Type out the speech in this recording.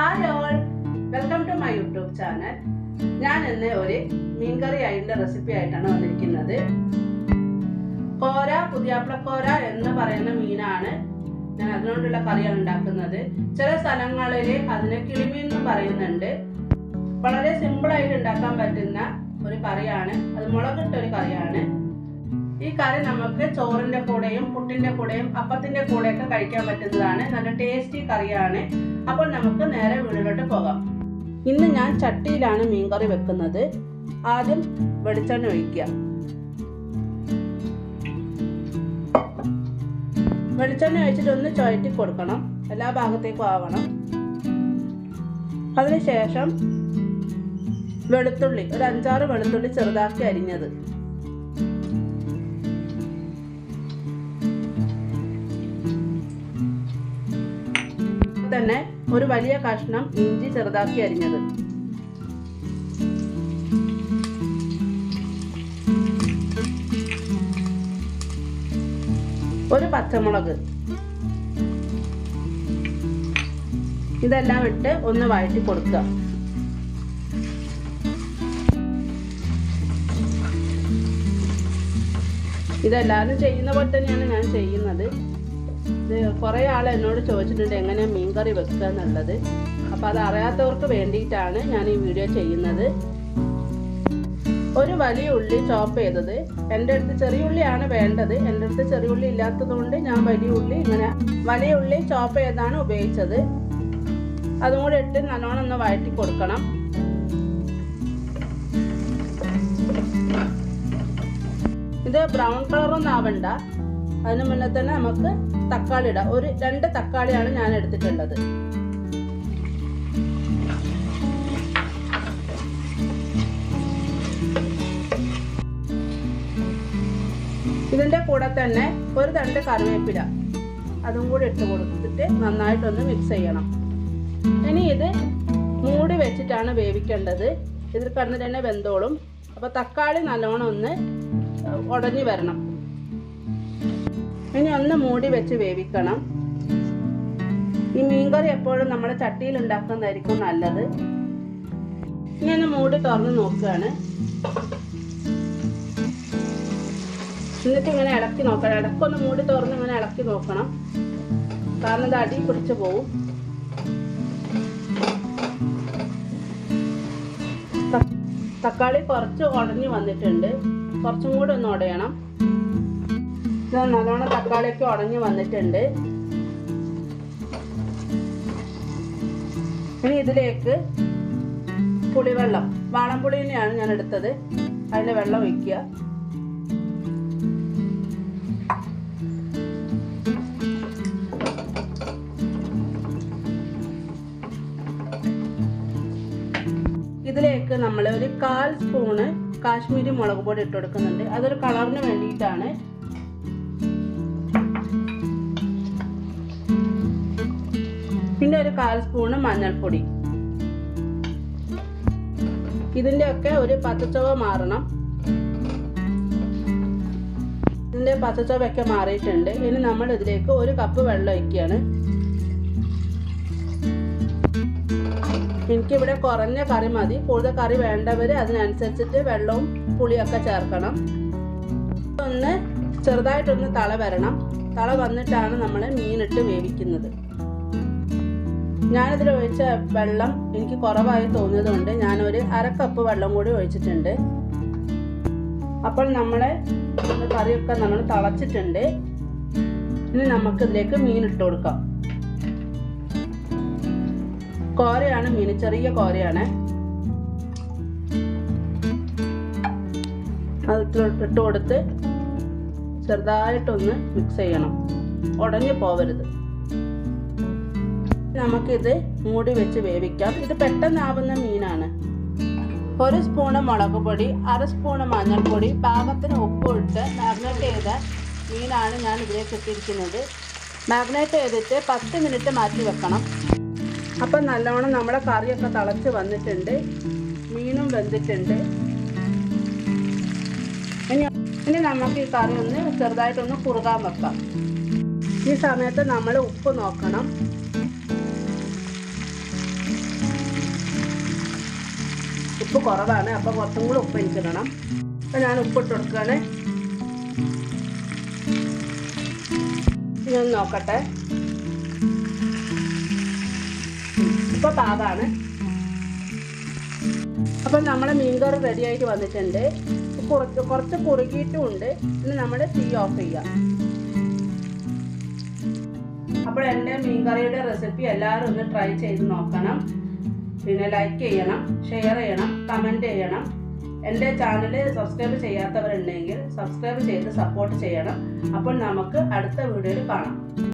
Hi welcome to my YouTube channel ഞാൻ ഇന്ന് ഒരു മീൻകറി അതിന്റെ റെസിപ്പി ആയിട്ടാണ് വന്നിരിക്കുന്നത്. കോര പുതിയാപ്ലക്കോര എന്ന് പറയുന്ന മീനാണ് ഞാൻ അതിനോടുള്ള കറിയാണ് ഉണ്ടാക്കുന്നത്. ചില സ്ഥലങ്ങളിൽ അതിനെ കിളിമീൻ എന്ന് പറയുന്നുണ്ട്. വളരെ സിമ്പിൾ ആയിട്ട് ഉണ്ടാക്കാൻ പറ്റുന്ന ഒരു കറിയാണ്. അത് മുളകിട്ട ഒരു കറിയാണ്. ഈ കറി നമുക്ക് ചോറിന്റെ കൂടെയും പുട്ടിന്റെ കൂടെയും അപ്പത്തിന്റെ കൂടെയൊക്കെ കഴിക്കാൻ പറ്റുന്നതാണ്. നല്ല ടേസ്റ്റി കറിയാണ്. അപ്പോൾ നമുക്ക് നേരെ വീടിലോട്ട് പോകാം. ഇന്ന് ഞാൻ ചട്ടിയിലാണ് മീൻകറി വെക്കുന്നത്. ആദ്യം വെളിച്ചെണ്ണ ഒഴിക്കുക. വെളിച്ചെണ്ണ ഒഴിച്ചിട്ട് ഒന്ന് ചുഴറ്റി കൊടുക്കണം. എല്ലാ ഭാഗത്തേക്കും ആവണം. അതിനുശേഷം വെളുത്തുള്ളി ഒരു അഞ്ചാറ് വെളുത്തുള്ളി ചെറുതാക്കി അരിഞ്ഞത്. തന്നെ ഒരു വലിയ കഷ്ണം ഇഞ്ചി ചെറുതാക്കി അരിഞ്ഞത്. ഒരു പച്ചമുളക്. ഇതെല്ലാം ഇട്ട് ഒന്ന് വഴറ്റി കൊടുക്കുക ഇതെല്ലാവരും ചെയ്യുന്ന പോലെ തന്നെയാണ് ഞാൻ ചെയ്യുന്നത്. കുറേ ആൾ എന്നോട് ചോദിച്ചിട്ടുണ്ട് എങ്ങനെയാണ് മീൻകറി വെക്കുക എന്നുള്ളത്. അപ്പോൾ അത് അറിയാത്തവർക്ക് വേണ്ടിയിട്ടാണ് ഞാൻ ഈ വീഡിയോ ചെയ്യുന്നത്. ഒരു വലിയ ഉള്ളി ചോപ്പ് ചെയ്തത്. എന്റെ അടുത്ത് ചെറിയ ഉള്ളിയാണ് വേണ്ടത്. എന്റെ അടുത്ത് ചെറിയ ഉള്ളി ഇല്ലാത്തതുകൊണ്ട് ഞാൻ വലിയ ഉള്ളി ഇങ്ങനെ വലിയ ഉള്ളി ചോപ്പ് ചെയ്താണ് ഉപയോഗിച്ചത്. അതും കൂടെ ഇട്ട് നല്ലോണം ഒന്ന് വഴറ്റി കൊടുക്കണം. ഇത് ബ്രൗൺ കളറൊന്നും ആവണ്ട. അതിന് മുന്നേ തന്നെ നമുക്ക് തക്കാളി ഇടാം. ഒരു രണ്ട് തക്കാളിയാണ് ഞാൻ എടുത്തിട്ടുള്ളത്. ഇതിന്റെ കൂടെ തന്നെ ഒരു തണ്ട് കറിവേപ്പില അതും കൂടി ഇട്ട് കൊടുത്തിട്ട് നന്നായിട്ടൊന്ന് മിക്സ് ചെയ്യണം. ഇനി ഇത് മൂടി വെച്ചിട്ടാണ് വേവിക്കേണ്ടത്. ഇതിൽ കിടന്ന് തന്നെ വെന്തോളും. അപ്പോൾ തക്കാളി നല്ലോണം ഒന്ന് ഉടഞ്ഞു വരണം. ഇനി ഒന്ന് മൂടി വെച്ച് വേവിക്കണം. ഈ മീൻകറി എപ്പോഴും നമ്മുടെ ചട്ടിയിൽ ഉണ്ടാക്കുന്നതായിരിക്കും നല്ലത്. ഇനി ഒന്ന് മൂടി തുറന്ന് നോക്കുകയാണ്. എന്നിട്ട് ഇങ്ങനെ ഇളക്കി നോക്കണം. ഇടക്കൊന്ന് മൂടി തുറന്ന് ഇങ്ങനെ ഇളക്കി നോക്കണം. കാരണം ഇത് അടി പിടിച്ചു പോവും. തക്കാളി കുറച്ച് ഉടഞ്ഞു വന്നിട്ടുണ്ട്. കുറച്ചും കൂടി ഒന്ന് ഉടയണം. നല്ലോണം തക്കാളിയൊക്കെ ഉടഞ്ഞു വന്നിട്ടുണ്ട്. ഇനി ഇതിലേക്ക് പുളിവെള്ളം വാളംപുളിനെയാണ് ഞാൻ എടുത്തത്. അതിന്റെ വെള്ളം ഒഴിക്കുക. ഇതിലേക്ക് നമ്മൾ ഒരു കാൽ സ്പൂണ് കാശ്മീരി മുളക് പൊടി ഇട്ട് കൊടുക്കുന്നുണ്ട്. അതൊരു കളറിന് വേണ്ടിയിട്ടാണ് ഒരു കാൽ സ്പൂണ് മഞ്ഞൾപ്പൊടി. ഇതിന്റെ ഒക്കെ ഒരു പച്ചച്ചവ മാറണം. ഇതിന്റെ പച്ചച്ചവയൊക്കെ മാറിയിട്ടുണ്ട്. ഇനി നമ്മൾ ഇതിലേക്ക് ഒരു കപ്പ് വെള്ളം ഒഴിക്കുകയാണ്. എനിക്കിവിടെ കുറഞ്ഞ കറി മതി. കൂടുതൽ കറി വേണ്ടവർ അതിനനുസരിച്ചിട്ട് വെള്ളവും പുളിയൊക്കെ ചേർക്കണം. ഒന്ന് ചെറുതായിട്ടൊന്ന് തള വരണം. തള വന്നിട്ടാണ് നമ്മൾ മീനിട്ട് വേവിക്കുന്നത്. ഞാനിതിൽ ഒഴിച്ച വെള്ളം എനിക്ക് കുറവായി തോന്നിയതുകൊണ്ട് ഞാനൊരു അര കപ്പ് വെള്ളം കൂടി ഒഴിച്ചിട്ടുണ്ട്. അപ്പോൾ നമ്മളെ കറിയൊക്കെ നമ്മൾ തളച്ചിട്ടുണ്ട്. ഇനി നമുക്ക് ഇതിലേക്ക് മീൻ ഇട്ട് കൊടുക്കാം. കോരയാണ് മീൻ ചെറിയ കോരയാണ്. അത് ഇട്ട് കൊടുത്ത് ചെറുതായിട്ടൊന്ന് മിക്സ് ചെയ്യണം. ഉടഞ്ഞു പോവരുത്. നമുക്കിത് മൂടി വെച്ച് വേവിക്കാം. ഇത് പെട്ടെന്നാവുന്ന മീനാണ്. ഒരു സ്പൂണ് മുളക് പൊടി അര സ്പൂണ് മഞ്ഞൾപ്പൊടി പാകത്തിന് ഉപ്പ് ഇട്ട് മാഗ്നേറ്റ് ചെയ്ത മീനാണ് ഞാൻ ഇതിലേക്ക് ഇട്ടിരിക്കുന്നത്. മാഗ്നേറ്റ് ചെയ്തിട്ട് പത്ത് മിനിറ്റ് മാറ്റി വെക്കണം. അപ്പം നല്ലോണം നമ്മുടെ കറിയൊക്കെ തിളച്ച് വന്നിട്ടുണ്ട്. മീനും വെന്തിട്ടുണ്ട്. ഇനി ഇനി നമുക്ക് ഈ കറി ഒന്ന് ചെറുതായിട്ടൊന്ന് കുറുകാൻ വെക്കാം. ഈ സമയത്ത് നമ്മൾ ഉപ്പ് നോക്കണം. ഉപ്പ് കുറവാണ്. അപ്പം കുറച്ചും കൂടി ഉപ്പ് എനിക്കിടണം. അപ്പം ഞാൻ ഉപ്പിട്ട് കൊടുക്കുകയാണ്. ഇനി നോക്കട്ടെ. ഇപ്പോൾ പാകമാണ് അപ്പം നമ്മുടെ മീൻകറി റെഡി ആയിട്ട് വന്നിട്ടുണ്ട്. കുറച്ച് കുറച്ച് കുറുകിയിട്ടും ഉണ്ട്. ഇനി നമ്മൾ തീ ഓഫ് ചെയ്യാം. അപ്പോൾ എന്റെ മീൻകറിയുടെ റെസിപ്പി എല്ലാവരും ഒന്ന് ട്രൈ ചെയ്ത് നോക്കണം. പിന്നെ ലൈക്ക് ചെയ്യണം ഷെയർ ചെയ്യണം കമന്റ് ചെയ്യണം. എന്റെ ചാനൽ സബ്സ്ക്രൈബ് ചെയ്യാത്തവരുണ്ടെങ്കിൽ സബ്സ്ക്രൈബ് ചെയ്ത് സപ്പോർട്ട് ചെയ്യണം. അപ്പോൾ നമുക്ക് അടുത്ത വീഡിയോയിൽ കാണാം.